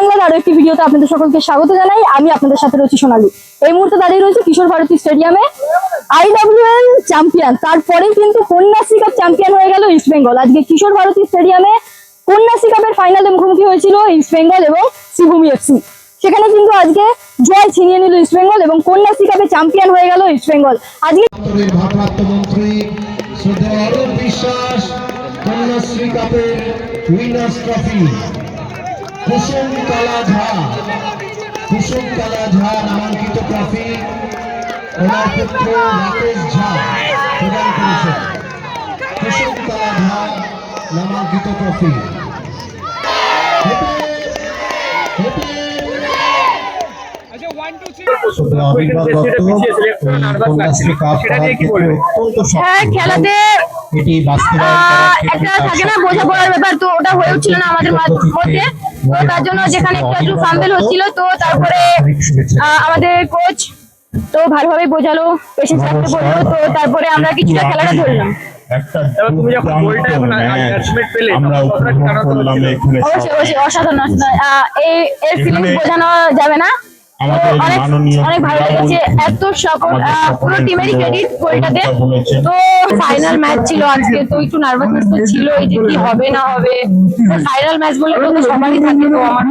বাংলার আরও একটি ভিডিওতে আপনাদের সকলকে স্বাগত জানাই। আমি আপনাদের সাথে রয়েছি সোনালী। এই মুহূর্তে দাঁড়িয়ে রয়েছে কিশোর ভারতী স্টেডিয়ামে আইডব্লিউএল চ্যাম্পিয়ন তারপরেই কিন্তু কন্যাশ্রী কাপ চ্যাম্পিয়ন হয়ে গেল ইস্ট বেঙ্গল আজকে কিশোর ভারতী স্টেডিয়ামে কন্যাশ্রী কাপের ফাইনালে মুখোমুখি হয়েছিল ইস্ট বেঙ্গল এবং শ্রীভূমি এফসি সেখানে কিন্তু আজকে জয় ছিনিয়ে নিল ইস্ট বেঙ্গল এবং কন্যাশ্রী কাপে চ্যাম্পিয়ন হয়ে গেল ইস্ট বেঙ্গল আজকে বিশ্বাস কন্যাশ্রী কাপের উইনার্স ট্রফি কুসুম কালা ঝা কুসুমতলা ঝা নামাঙ্কিত ট্রফি, ওনার পুত্র রাকেশ ঝা প্রদান করেছেন। কুসুমতলা ঝা নামাঙ্কিত ট্রফি। হ্যাঁ খেলাতে একটা থাকে না বোঝাপড়ার ব্যাপার তো ওটা হয়ে উঠছিল না আমাদের মধ্যে। তো তার জন্য যেখানে একটু একটু ফাম্বেল হচ্ছিল তো তারপরে আমাদের কোচ তো ভালোভাবে বোঝালো পেশেন্স রাখতে বলল তো তারপরে আমরা কিছুটা খেলাটা ধরলাম। অসাধারণ অসাধারণ। এই এর ফিলিংস বোঝানো যাবে না। আমাদের অনেক মাননীয় অনেক ভালো লেগেছে। এত সকল আহ, পুরো টিমেরই ক্রেডিট গোলটাতে তো ফাইনাল ম্যাচ ছিল আজকে তো একটু নার্ভাসনেস তো ছিল এই যে কি হবে না হবে। ফাইনাল ম্যাচ বলে তো সবারই থাকে তো আমার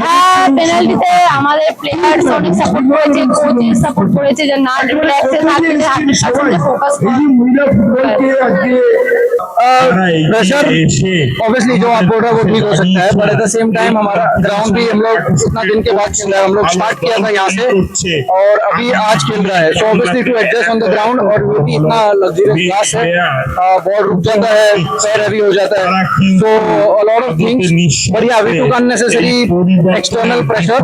হ্যাঁ পেনাল্টিতে আমাদের প্লেয়ার্স অনেক সাপোর্ট করেছে কোচের সাপোর্ট করেছে যে না রিল্যাক্সে থাকতে ফোকাস এগিয়ে प्रेशर এসে ऑब्वियसली जो आप बोल रहे हैं वो ठीक हो सकता है but at the same time हमारा ग्राउंड भी हम लोग इतना दिन के बाद खेल रहे हैं हम लोग स्टार्ट किया था यहाँ से করছে और अभी आज खेल रहा है so obviously to adjust on the ground और वो भी इतना लग्जरियस ग्लास है बॉल रुक जाता है पैर हैवी हो जाता है so a lot of things but yeah we took unnecessary external pressure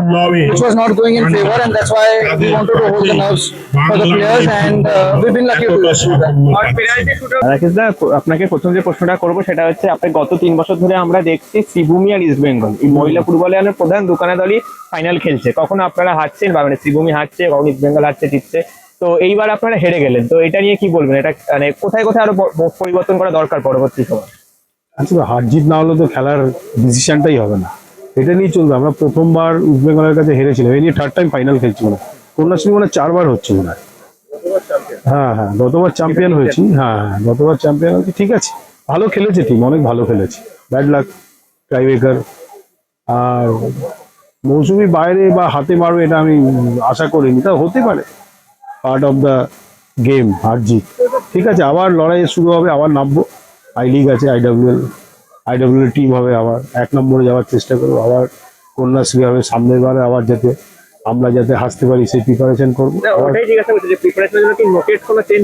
which was not going in favor and that's why we wanted to hold the nerves for the players and uh, we've been lucky to do that. Rakesh দা আপনাকে প্রথম যে প্রশ্নটা করব সেটা হচ্ছে আপনি গত তিন বছর ধরে আমরা দেখছি শ্রীভূমি আর ইস্ট বেঙ্গল। এই মহিলা ফুটবলে প্রধান দোকানা দলই ফাইনাল খেলছে। কখনো আপনারা হারছেন বা মানে শ্রীভূমি হারছে কখন ইস্ট বেঙ্গল হারছে জিতছে। তো এইবার আপনারা হেরে গেলেন। তো এটা নিয়ে কি বলবেন? এটা মানে কোথায় কোথায় আরও পরিবর্তন করা দরকার পরবর্তী সময়? আসলে হার জিত না হলে তো খেলার ডিসিশনটাই হবে না। এটা নিয়ে চলবে। আমরা প্রথমবার ইস্ট বেঙ্গলের কাছে হেরেছিলাম। এই নিয়ে থার্ড টাইম ফাইনাল খেলছি মনে কন্যাশ্রী মানে চারবার হচ্ছে মনে হয়। হ্যাঁ হ্যাঁ গতবার চ্যাম্পিয়ন হয়েছি। হ্যাঁ হ্যাঁ গতবার চ্যাম্পিয়ন হয়েছি। ঠিক আছে ভালো খেলেছে টিম অনেক ভালো খেলেছে। ব্যাড লাক টাইব্রেকার আর মৌসুমি বাইরে বা হাতে মারবে এটা আমি আশা করিনি তা হতে পারে। পার্ট অফ দ্য গেম হার জিত ঠিক আছে আবার লড়াই শুরু হবে আবার নামবো। আই লিগ আছে আইডব্লিউএল আইডব্লিউএল টিম হবে আবার। এক নম্বরে যাওয়ার চেষ্টা করব আবার কন্যাশ্রী হবে সামনের বারে আবার যাতে। আমরা যাতে হাসতে পারি সেই প্রিপারেশন করব।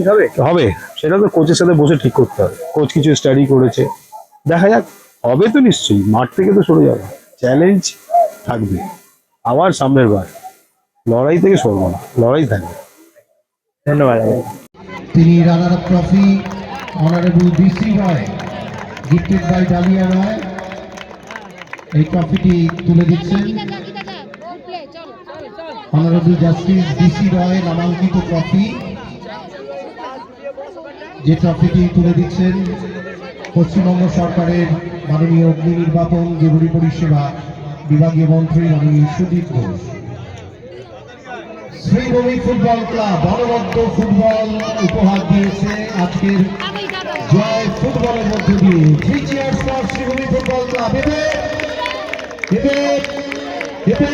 হবে? হবে সেটা তো কোচের সাথে বসে ঠিক করতে হবে। কোচ কিছু স্টাডি করেছে দেখা যাক হবে তো নিশ্চয়ই মাঠ থেকে তো সরে যাবে। চ্যালেঞ্জ থাকবে আবার সামনের বার। লড়াই থেকে সরবো না লড়াই থাকবে। ধন্যবাদ। তিনি runner trophy honourable B C Roy gifted by Dalia Roy এই ট্রফিটি তুলে দিচ্ছেন। অনারেবল জাস্টিস বিসি রয় নামাঙ্কিত ট্রফি যে ট্রফিটি তুলে দিচ্ছেন পশ্চিমবঙ্গ সরকারের মাননীয় অগ্নি নির্বাপন জরুরি পরিষেবা বিভাগীয় মন্ত্রী মাননীয় সুদীপ ঘোষ। শ্রীভূমি ফুটবল ক্লাব, অনবদ্য ফুটবল উপহার দিয়েছে আজকের জয় ফুটবলের মধ্য দিয়ে। Three cheers for Sribhumi football club. এবে এবে এবে